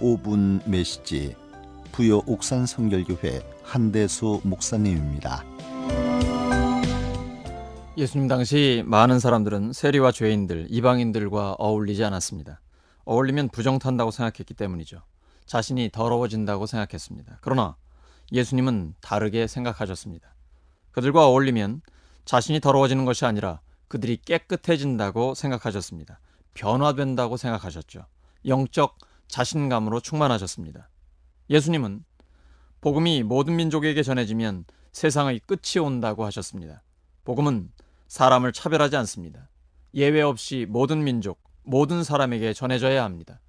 5분 메시지 부여 옥산 성결교회 한대수 목사님입니다. 예수님 당시 많은 사람들은 세리와 죄인들, 이방인들과 어울리지 않았습니다. 어울리면 부정탄다고 생각했기 때문이죠. 자신이 더러워진다고 생각했습니다. 그러나 예수님은 다르게 생각하셨습니다. 그들과 어울리면 자신이 더러워지는 것이 아니라 그들이 깨끗해진다고 생각하셨습니다. 변화된다고 생각하셨죠. 영적 자신감으로 충만하셨습니다. 예수님은 복음이 모든 민족에게 전해지면 세상의 끝이 온다고 하셨습니다. 복음은 사람을 차별하지 않습니다. 예외 없이 모든 민족, 모든 사람에게 전해져야 합니다.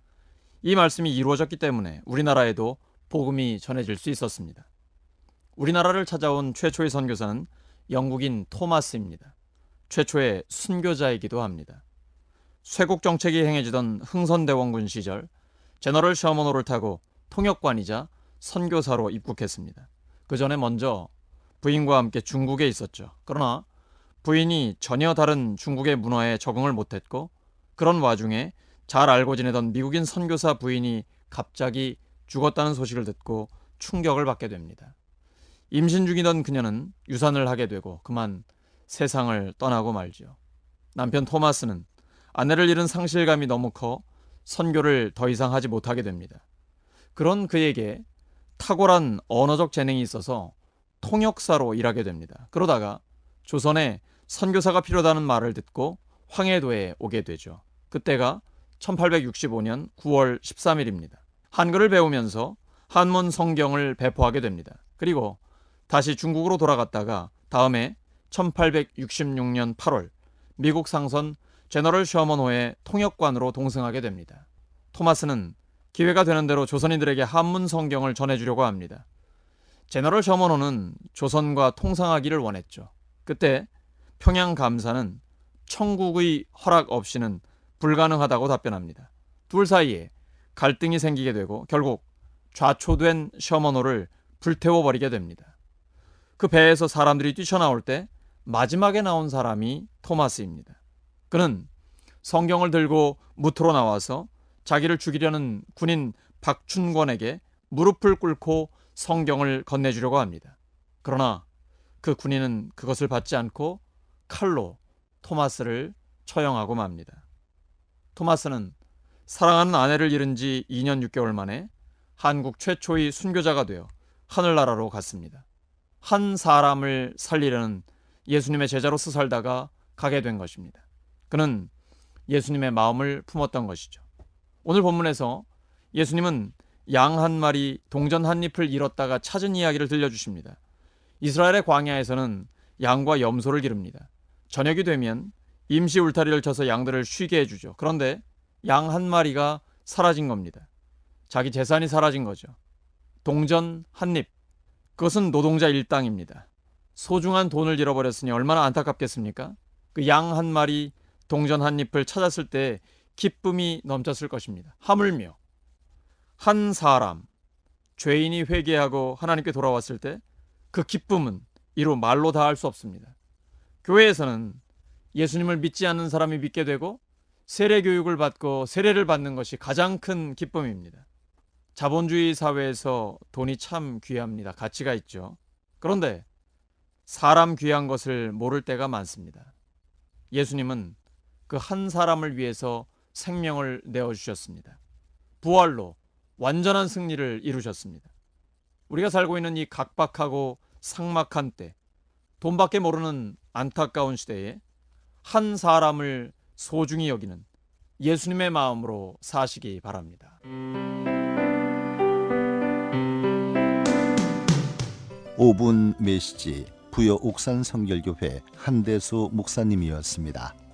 이 말씀이 이루어졌기 때문에 우리나라에도 복음이 전해질 수 있었습니다. 우리나라를 찾아온 최초의 선교사는 영국인 토마스입니다. 최초의 순교자이기도 합니다. 쇄국 정책이 행해지던 흥선대원군 시절 제너럴 셔머노를 타고 통역관이자 선교사로 입국했습니다. 그 전에 먼저 부인과 함께 중국에 있었죠. 그러나 부인이 전혀 다른 중국의 문화에 적응을 못했고 그런 와중에 잘 알고 지내던 미국인 선교사 부인이 갑자기 죽었다는 소식을 듣고 충격을 받게 됩니다. 임신 중이던 그녀는 유산을 하게 되고 그만 세상을 떠나고 말지요. 남편 토마스는 아내를 잃은 상실감이 너무 커 선교를 더 이상 하지 못하게 됩니다. 그런 그에게 탁월한 언어적 재능이 있어서 통역사로 일하게 됩니다. 그러다가 조선에 선교사가 필요하다는 말을 듣고 황해도에 오게 되죠. 그때가 1865년 9월 13일입니다. 한글을 배우면서 한문 성경을 배포하게 됩니다. 그리고 다시 중국으로 돌아갔다가 다음해 1866년 8월 미국 상선 제너럴 셔먼호의 통역관으로 동승하게 됩니다. 토마스는 기회가 되는 대로 조선인들에게 한문 성경을 전해주려고 합니다. 제너럴 셔먼호는 조선과 통상하기를 원했죠. 그때 평양 감사는 청국의 허락 없이는 불가능하다고 답변합니다. 둘 사이에 갈등이 생기게 되고 결국 좌초된 셔먼호를 불태워 버리게 됩니다. 그 배에서 사람들이 뛰쳐나올 때 마지막에 나온 사람이 토마스입니다. 그는 성경을 들고 무트로 나와서 자기를 죽이려는 군인 박춘권에게 무릎을 꿇고 성경을 건네주려고 합니다. 그러나 그 군인은 그것을 받지 않고 칼로 토마스를 처형하고 맙니다. 토마스는 사랑하는 아내를 잃은 지 2년 6개월 만에 한국 최초의 순교자가 되어 하늘나라로 갔습니다. 한 사람을 살리려는 예수님의 제자로서 살다가 가게 된 것입니다. 그는 예수님의 마음을 품었던 것이죠. 오늘 본문에서 예수님은 양 한 마리 동전 한 잎을 잃었다가 찾은 이야기를 들려주십니다. 이스라엘의 광야에서는 양과 염소를 기릅니다. 저녁이 되면 임시 울타리를 쳐서 양들을 쉬게 해주죠. 그런데 양 한 마리가 사라진 겁니다. 자기 재산이 사라진 거죠. 동전 한 입. 그것은 노동자 일당입니다. 소중한 돈을 잃어버렸으니 얼마나 안타깝겠습니까? 그 양 한 마리 동전 한 잎을 찾았을 때 기쁨이 넘쳤을 것입니다. 하물며 한 사람 죄인이 회개하고 하나님께 돌아왔을 때 그 기쁨은 이루 말로 다 할 수 없습니다. 교회에서는 예수님을 믿지 않는 사람이 믿게 되고 세례 교육을 받고 세례를 받는 것이 가장 큰 기쁨입니다. 자본주의 사회에서 돈이 참 귀합니다. 가치가 있죠. 그런데 사람 귀한 것을 모를 때가 많습니다. 예수님은 그 한 사람을 위해서 생명을 내어 주셨습니다. 부활로 완전한 승리를 이루셨습니다. 우리가 살고 있는 이 각박하고 삭막한 때, 돈밖에 모르는 안타까운 시대에 한 사람을 소중히 여기는 예수님의 마음으로 사시기 바랍니다. 5분 메시지 부여 옥산 성결교회 한대수 목사님이었습니다.